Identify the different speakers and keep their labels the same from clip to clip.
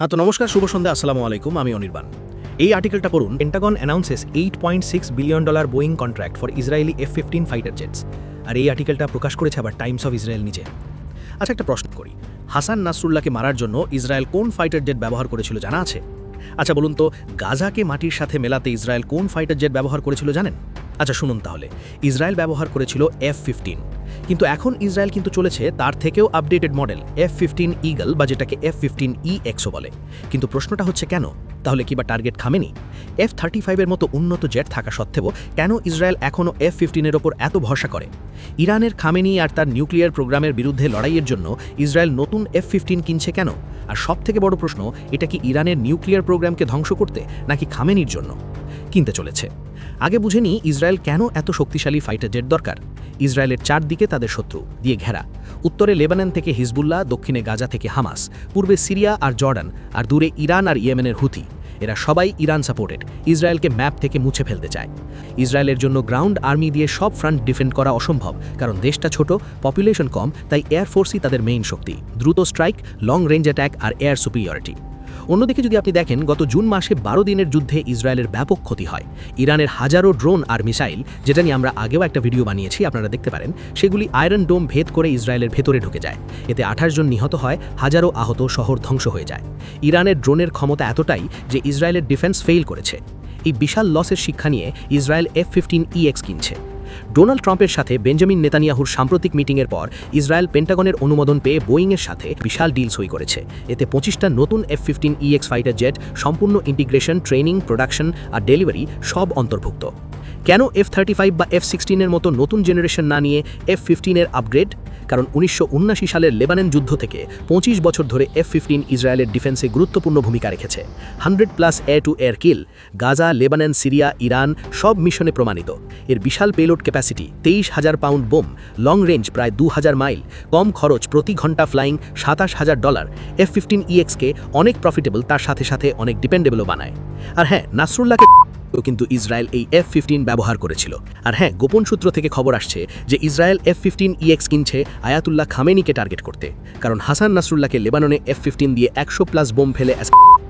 Speaker 1: হ্যাঁ তো নমস্কার, শুভ সন্ধ্যা, আসসালামু আলাইকুম, আমি অনির্বাণ। এই আর্টিকেলটা পড়ুন। Pentagon announces eight point six billion dollar Boeing contract for Israeli F fifteen fighter jets আর এই আর্টিকেলটা প্রকাশ করেছে আবার টাইমস অফ ইসরায়েল নিজে। আচ্ছা একটা প্রশ্ন করি। হাসান নাসরুল্লাহকে মারার জন্য ইসরায়েল কোন ফাইটার জেট ব্যবহার করেছিল জানা আছে? আচ্ছা বলুন তো, গাজাকে মাটির সাথে মেলাতে ইসরায়েল কোন ফাইটার জেট ব্যবহার করেছিল জানেন? আচ্ছা শুনুন তাহলে। ইসরায়েল ব্যবহার করেছিল এফ ফিফটিন কিন্তু এখন ইসরায়েল কিন্তু চলেছে তার থেকেও updated model F fifteen eagle বা যেটাকে এফ ফিফটিন ই এক্সও বলে। কিন্তু প্রশ্নটা হচ্ছে কেন? তাহলে কি বা টার্গেট খামেনি? এফ থার্টি ফাইভের মতো উন্নত জেট থাকা সত্ত্বেও কেন ইসরায়েল এখনও এফ ফিফটিনের ওপর এত ভরসা করে? ইরানের খামেনি আর তার নিউক্লিয়ার প্রোগ্রামের বিরুদ্ধে লড়াইয়ের জন্য ইসরায়েল নতুন এফ ফিফটিন কিনছে কেন? আর সবথেকে বড় প্রশ্ন, এটা কি ইরানের নিউক্লিয়ার প্রোগ্রামকে ধ্বংস করতে নাকি খামেনির জন্য? কিনতে চলেছে। আগে বুঝে নিই ইসরায়েল কেন এত শক্তিশালী ফাইটার জেট দরকার। ইসরায়েলের চারদিকে তাদের শত্রু, দিয়ে ঘেরা। উত্তরে লেবানন থেকে হিজবুল্লাহ, দক্ষিণে গাজা থেকে হামাস, পূর্বে সিরিয়া আর জর্ডান, আর দূরে ইরান আর ইয়েমেনের হুথি এরা সবাই ইরান সাপোর্টেড ইসরায়েলকে ম্যাপ থেকে মুছে ফেলতে চায়। ইসরায়েলের জন্য গ্রাউন্ড আর্মি দিয়ে সব ফ্রন্ট ডিফেন্ড করা অসম্ভব, কারণ দেশটা ছোট পপুলেশন কম, তাই এয়ারফোর্সই তাদের মেইন শক্তি। দ্রুত স্ট্রাইক লং রেঞ্জ অ্যাট্যাক আর এয়ার সুপিরিয়রিটি অন্যদিকে যদি আপনি দেখেন, গত জুন মাসে বারো দিনের যুদ্ধে ইসরায়েলের ব্যাপক ক্ষতি হয়। ইরানের হাজারো ড্রোন আর মিসাইল, যেটা নিয়ে আমরা আগেও একটা ভিডিও বানিয়েছি, আপনারা দেখতে পারেন, সেগুলি আয়রন ডোম ভেদ করে ইসরায়েলের ভেতরে ঢুকে যায়। এতে আঠাশ জন নিহত হয়, হাজারো আহত শহর ধ্বংস হয়ে যায়। ইরানের ড্রোনের ক্ষমতা এতটাই যে ইসরায়েলের ডিফেন্স ফেইল করেছে। এই বিশাল লসের শিক্ষা নিয়ে ইসরায়েল এফ ফিফটিন ইএক্স কিনছে। ডোনাল্ড ট্রাম্পের সাথে বেঞ্জামিন নেতানিয়াহুর সাম্প্রতিক মিটিংয়ের পর ইসরায়েল পেন্টাগনের অনুমোদন পেয়ে বোয়িংয়ের সাথে বিশাল ডিল সই করেছে এতে পঁচিশটা নতুন F fifteen EX fighter jet সম্পূর্ণ ইন্টিগ্রেশন ট্রেনিং প্রোডাকশন আর ডেলিভারি সব অন্তর্ভুক্ত। কেন এফ থার্টি ফাইভ বা এফ সিক্সটিনের মতো নতুন জেনারেশন না নিয়ে এফ ফিফটিনের আপগ্রেড কারণ উনিশশো উনআশি সালের লেবানন যুদ্ধ থেকে পঁচিশ বছর ধরে এফ ফিফটিন ইসরায়েলের ডিফেন্সে গুরুত্বপূর্ণ ভূমিকা রেখেছে। Hundred plus air to air kill Gaza, Lebanon, Syria, Iran সব মিশনে প্রমাণিত। এর বিশাল পেলোড ক্যাপাসিটি তেইশ হাজার পাউন্ড বোম লং রেঞ্জ প্রায় দু হাজার মাইল, কম খরচ প্রতি ঘণ্টা ফ্লাইং সাতাশ হাজার ডলার এফ ফিফটিন ইএক্সকে অনেক প্রফিটেবল তার সাথে সাথে অনেক ডিপেন্ডেবলও বানায়। আর হ্যাঁ নাসরুল্লাহকে কিন্তু ইসরায়েল এই এফ ফিফটিন ব্যবহার করেছিল। আর হ্যাঁ গোপন সূত্র থেকে খবর আসছে যে ইসরায়েল এফ ফিফটিন ইএক্স কিনছে আয়াতুল্লাহ খামেনিকে টার্গেট করতে। কারণ হাসান নাসরুল্লাহকে লেবাননে এফ ফিফটিন দিয়ে একশো প্লাস বোম ফেলে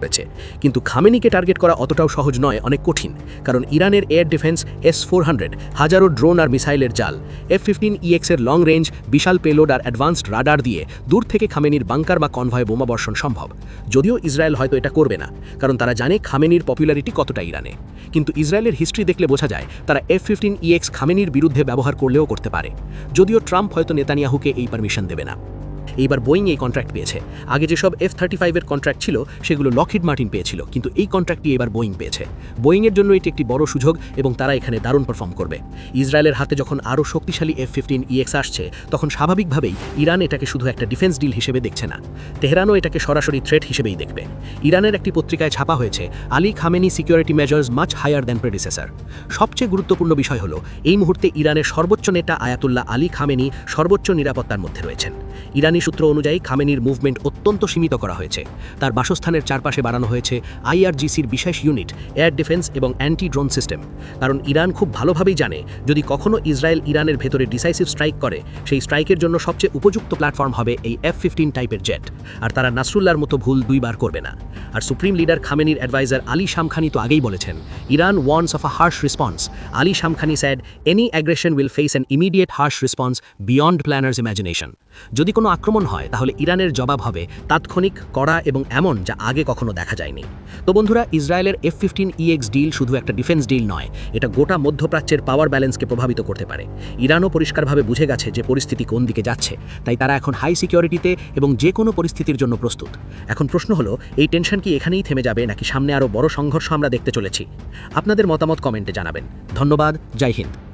Speaker 1: করেছে কিন্তু খামেনিকে টার্গেট করা অতটাও সহজ নয়, অনেক কঠিন। কারণ ইরানের air defence S four hundred, হাজারো ড্রোন আর মিসাইলের জাল। এফ ফিফটিন ইএক্সের লং রেঞ্জ বিশাল পেলোড আর অ্যাডভান্সড রাডার দিয়ে দূর থেকে খামেনির বাংকার বা কনভয় বোমা বর্ষণ সম্ভব। যদিও ইসরায়েল হয়তো এটা করবে না, কারণ তারা জানে খামেনির পপুলারিটি কতটা ইরানে। কিন্তু ইসরায়েলের হিস্ট্রি দেখলে বোঝা যায়, তারা এফ ফিফটিন ইএক্স খামেনির বিরুদ্ধে ব্যবহার করলেও করতে পারে। যদিও ট্রাম্প হয়তো নেতানিয়াহুকে এই পারমিশন দেবে না। এইবার বোয়িং এই কন্ট্রাক্ট পেয়েছে। আগে যেসব এফ থার্টি ফাইভের কন্ট্রাক্ট ছিল, সেগুলো লকহিড মার্টিন পেয়েছিল, কিন্তু এই কন্ট্রাক্টটি এবার বোয়িং পেয়েছে। বোয়িংয়ের জন্য এটি একটি বড় সুযোগ এবং তারা এখানে দারুণ পারফর্ম করবে। ইসরায়েলের হাতে যখন আরও শক্তিশালী এফ ফিফটিন ইএক্স আসছে, তখন স্বাভাবিকভাবেই ইরান এটাকে শুধু একটা ডিফেন্স ডিল হিসেবে দেখছে না। তেহরানও এটাকে সরাসরি থ্রেট হিসেবেই দেখবে। ইরানের একটি পত্রিকায় ছাপা হয়েছে, Ali Khamenei security measures much higher than predecessor সবচেয়ে গুরুত্বপূর্ণ বিষয় হলো, এই মুহূর্তে ইরানের সর্বোচ্চ নেতা আয়াতুল্লাহ আলী খামেনি সর্বোচ্চ নিরাপত্তার মধ্যে রয়েছেন। ইরানি সূত্র অনুযায়ী খামেনির মুভমেন্ট অত্যন্ত সীমিত করা হয়েছে। তার বাসস্থানের চারপাশে বাড়ানো হয়েছে আইআরজিসির বিশেষ ইউনিট এয়ার ডিফেন্স এবং অ্যান্টি ড্রোন সিস্টেম কারণ ইরান খুব ভালোভাবেই জানে, যদি কখনো ইসরায়েল ইরানের ভেতরে ডিসাইসিভ স্ট্রাইক করে, সেই স্ট্রাইকের জন্য সবচেয়ে উপযুক্ত প্ল্যাটফর্ম হবে এই এফ ফিফটিন টাইপের জেট আর তারা নাসরুল্লার মতো ভুল দুইবার করবে না। আর সুপ্রিম লিডার খামেনির অ্যাডভাইজার আলী শামখানি তো আগেই বলেছেন, Iran warns of a harsh response Ali Shamkhani said any aggression will face an immediate harsh response beyond planners imagination যদি কোনো আক্রমণ হয়, তাহলে ইরানের জবাব হবে তাৎক্ষণিক, কড়া এবং এমন যা আগে কখনো দেখা যায়নি। তো বন্ধুরা, ইসরায়েলের এফ ফিফটিন ইএক্স ডিল শুধু একটা ডিফেন্স ডিল নয়, এটা গোটা মধ্যপ্রাচ্যের পাওয়ার ব্যালেন্সকে প্রভাবিত করতে পারে। ইরানও পরিষ্কারভাবে বুঝে গেছে যে পরিস্থিতি কোন দিকে যাচ্ছে, তাই তারা এখন হাই সিকিউরিটিতে এবং যে কোনো পরিস্থিতির জন্য প্রস্তুত। এখন প্রশ্ন হলো, এই টেনশন কি এখানেই থেমে যাবে নাকি সামনে আরও বড় সংঘর্ষ আমরা দেখতে চলেছি? আপনাদের মতামত কমেন্টে জানাবেন। ধন্যবাদ, জয় হিন্দ।